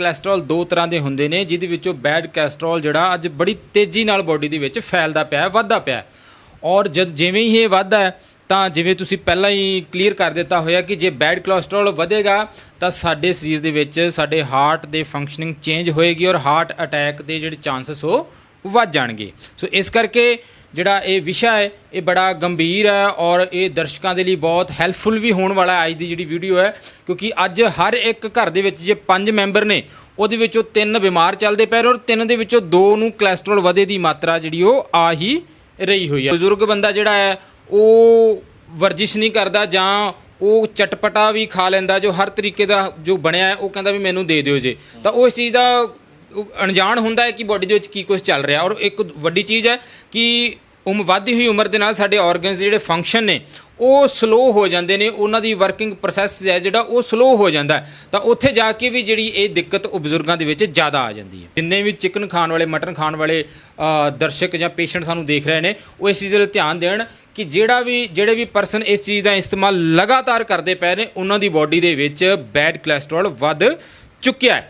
Cholesterol ਦੋ ਤਰ੍ਹਾਂ ਦੇ ਹੁੰਦੇ ਨੇ, ਜਿਹਦੇ ਵਿੱਚੋਂ ਬੈਡ ਕੋਲੇਸਟ੍ਰੋਲ ਜਿਹੜਾ ਅੱਜ ਬੜੀ ਤੇਜ਼ੀ ਨਾਲ ਬਾਡੀ ਦੇ ਵਿੱਚ ਫੈਲਦਾ ਪਿਆ ਹੈ, ਵੱਧਦਾ ਪਿਆ ਹੈ। ਔਰ ਜਦ ਜਿਵੇਂ ਹੀ ਇਹ ਵੱਧਦਾ ਹੈ, ਤਾਂ ਜਿਵੇਂ ਤੁਸੀਂ ਪਹਿਲਾਂ ਹੀ ਕਲੀਅਰ ਕਰ ਦਿੱਤਾ ਹੋਇਆ ਕਿ ਜੇ ਬੈਡ ਕੋਲੇਸਟ੍ਰੋਲ ਵਧੇਗਾ, ਤਾਂ ਸਾਡੇ ਸਰੀਰ ਦੇ ਵਿੱਚ ਸਾਡੇ ਹਾਰਟ ਦੇ ਫੰਕਸ਼ਨਿੰਗ ਚੇਂਜ ਹੋਏਗੀ ਔਰ ਹਾਰਟ ਅਟੈਕ ਦੇ ਜਿਹੜੇ ਚਾਂਸਸ ਉਹ ਵੱਧ ਜਾਣਗੇ ਸੋ ਇਸ ਕਰਕੇ ਜਿਹੜਾ ਇਹ ਵਿਸ਼ਾ ਹੈ, ਇਹ ਬੜਾ ਗੰਭੀਰ ਹੈ ਔਰ ਇਹ ਦਰਸ਼ਕਾਂ ਦੇ ਲਈ ਬਹੁਤ ਹੈਲਪਫੁਲ ਵੀ ਹੋਣ ਵਾਲਾ ਹੈ ਅੱਜ ਦੀ ਜਿਹੜੀ ਵੀਡੀਓ ਹੈ, ਕਿਉਂਕਿ ਅੱਜ ਹਰ ਇੱਕ ਘਰ ਦੇ ਵਿੱਚ ਜੇ ਪੰਜ ਮੈਂਬਰ ਨੇ, ਉਹਦੇ ਵਿੱਚੋਂ ਤਿੰਨ ਬਿਮਾਰ ਚੱਲਦੇ ਪਏ ਨੇ ਔਰ ਤਿੰਨ ਦੇ ਵਿੱਚੋਂ ਦੋ ਨੂੰ ਕੋਲੇਸਟ੍ਰੋਲ ਵਧੇ ਦੀ ਮਾਤਰਾ ਜਿਹੜੀ ਉਹ ਆ ਹੀ ਰਹੀ ਹੋਈ ਹੈ। ਬਜ਼ੁਰਗ ਬੰਦਾ ਜਿਹੜਾ ਹੈ, ਉਹ ਵਰਜਿਸ਼ ਨਹੀਂ ਕਰਦਾ ਜਾਂ ਉਹ ਚਟਪਟਾ ਵੀ ਖਾ ਲੈਂਦਾ, ਜੋ ਹਰ ਤਰੀਕੇ ਦਾ ਜੋ ਬਣਿਆ ਉਹ ਕਹਿੰਦਾ ਵੀ ਮੈਨੂੰ ਦੇ ਦਿਓ ਜੇ। ਤਾਂ ਉਹ ਇਸ ਚੀਜ਼ ਦਾ ਅਣਜਾਣ ਹੁੰਦਾ ਹੈ ਕਿ ਬਾਡੀ ਦੇ ਵਿੱਚ ਕੀ ਕੁਝ ਚੱਲ ਰਿਹਾ ਔਰ ਇੱਕ ਵੱਡੀ ਚੀਜ਼ ਹੈ ਕਿ ਉਮ ਵਧਦੀ ਹੋਈ ਉਮਰ ਦੇ ਨਾਲ ਸਾਡੇ ਆਰਗਨਸ ਦੇ ਜਿਹੜੇ ਫੰਕਸ਼ਨ ਨੇ, ਉਹ ਸਲੋ ਹੋ ਜਾਂਦੇ ਨੇ, ਉਹਨਾਂ ਦੀ ਵਰਕਿੰਗ ਪ੍ਰੋਸੈਸ ਹੈ ਜਿਹੜਾ, ਉਹ ਸਲੋ ਹੋ ਜਾਂਦਾ ਤਾਂ ਉੱਥੇ ਜਾ ਕੇ ਵੀ ਜਿਹੜੀ ਇਹ ਦਿੱਕਤ ਉਹ ਬਜ਼ੁਰਗਾਂ ਦੇ ਵਿੱਚ ਜ਼ਿਆਦਾ ਆ ਜਾਂਦੀ ਹੈ। ਜਿੰਨੇ ਵੀ ਚਿਕਨ ਖਾਣ ਵਾਲੇ ਮਟਨ ਖਾਣ ਵਾਲੇ ਦਰਸ਼ਕ ਜਾਂ ਪੇਸ਼ੈਂਟ ਸਾਨੂੰ ਦੇਖ ਰਹੇ ਨੇ, ਉਹ ਇਸ ਚੀਜ਼ ਵੱਲ ਧਿਆਨ ਦੇਣ ਕਿ ਜਿਹੜਾ ਵੀ, ਜਿਹੜੇ ਵੀ ਪਰਸਨ ਇਸ ਚੀਜ਼ ਦਾ ਇਸਤੇਮਾਲ ਲਗਾਤਾਰ ਕਰਦੇ ਪਏ ਨੇ, ਉਹਨਾਂ ਦੀ ਬਾਡੀ ਦੇ ਵਿੱਚ ਬੈਡ ਕੋਲੇਸਟ੍ਰੋਲ ਵੱਧ ਚੁੱਕਿਆ ਹੈ।